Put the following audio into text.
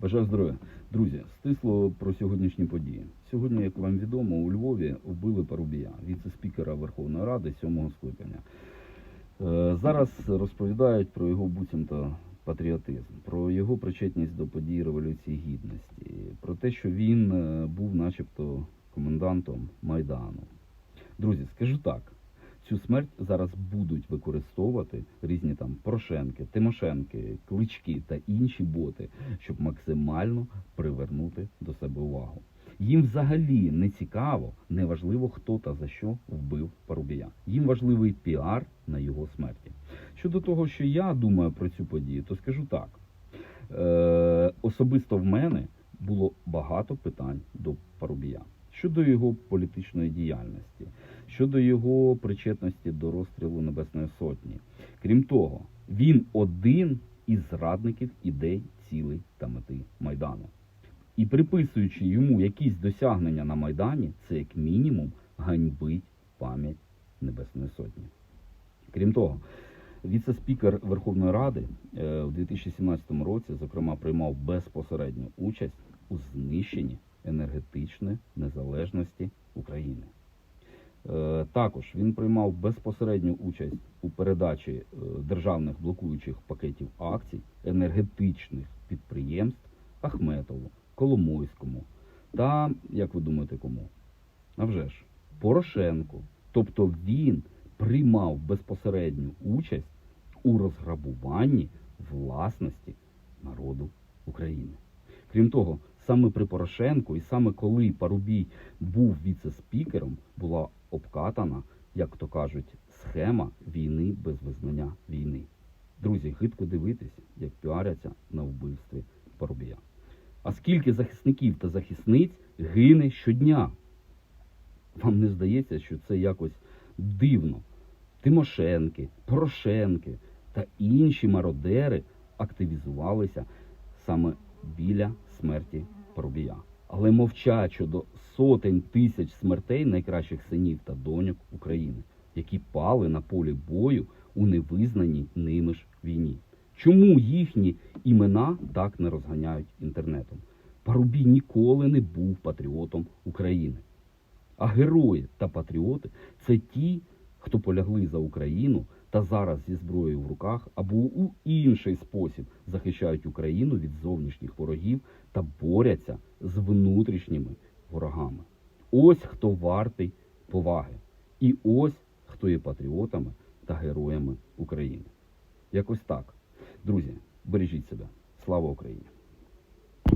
Бажаю здоров'я. Друзі, стисло про сьогоднішні події. Сьогодні, як вам відомо, у Львові вбили Парубія, віце-спікера Верховної Ради сьомого скликання. Е, Зараз розповідають про його буцімто патріотизм, про його причетність до подій Революції Гідності, про те, що він е, був начебто комендантом Майдану. Друзі, скажу так. Цю смерть зараз будуть використовувати різні там Порошенки, Тимошенки, Клички та інші боти, щоб максимально привернути до себе увагу. Їм взагалі не цікаво, не важливо, хто та за що вбив Парубія. Їм важливий піар на його смерті. Щодо того, що я думаю про цю подію, то скажу так: е, особисто в мене було багато питань до Парубія щодо його політичної діяльності, щодо його причетності до розстрілу Небесної Сотні. Крім того, він один із зрадників ідей, цілей та мети Майдану. І приписуючи йому якісь досягнення на Майдані, це як мінімум ганьбить пам'ять Небесної Сотні. Крім того, віце-спікер Верховної Ради е, у 2017 році, зокрема, приймав безпосередню участь у знищенні енергетичної незалежності України. Е, Також він приймав безпосередню участь у передачі е, державних блокуючих пакетів акцій енергетичних підприємств Ахметову, Коломойському та, як ви думаєте, кому? А вже ж, Порошенку. Тобто він приймав безпосередню участь у розграбуванні власності народу України. Крім того, саме при Порошенку і саме коли Парубій був віце-спікером, була обкатана, як то кажуть, схема війни без визнання війни. Друзі, гидко дивитись, як піаряться на вбивстві Парубія. А скільки захисників та захисниць гине щодня? Вам не здається, що це якось дивно? Тимошенки, Порошенки та інші мародери активізувалися саме біля смерті Парубія. Але мовчать щодо сотень тисяч смертей найкращих синів та доньок України, які пали на полі бою у невизнаній ними ж війні. Чому їхні імена так не розганяють інтернетом? Парубій ніколи не був патріотом України. А герої та патріоти це ті, хто полягли за Україну та зараз зі зброєю в руках або у інший спосіб захищають Україну від зовнішніх ворогів та борються з внутрішніми ворогами. Ось хто вартий поваги. І ось хто є патріотами та героями України. Якось так. Друзі, бережіть себе. Слава Україні!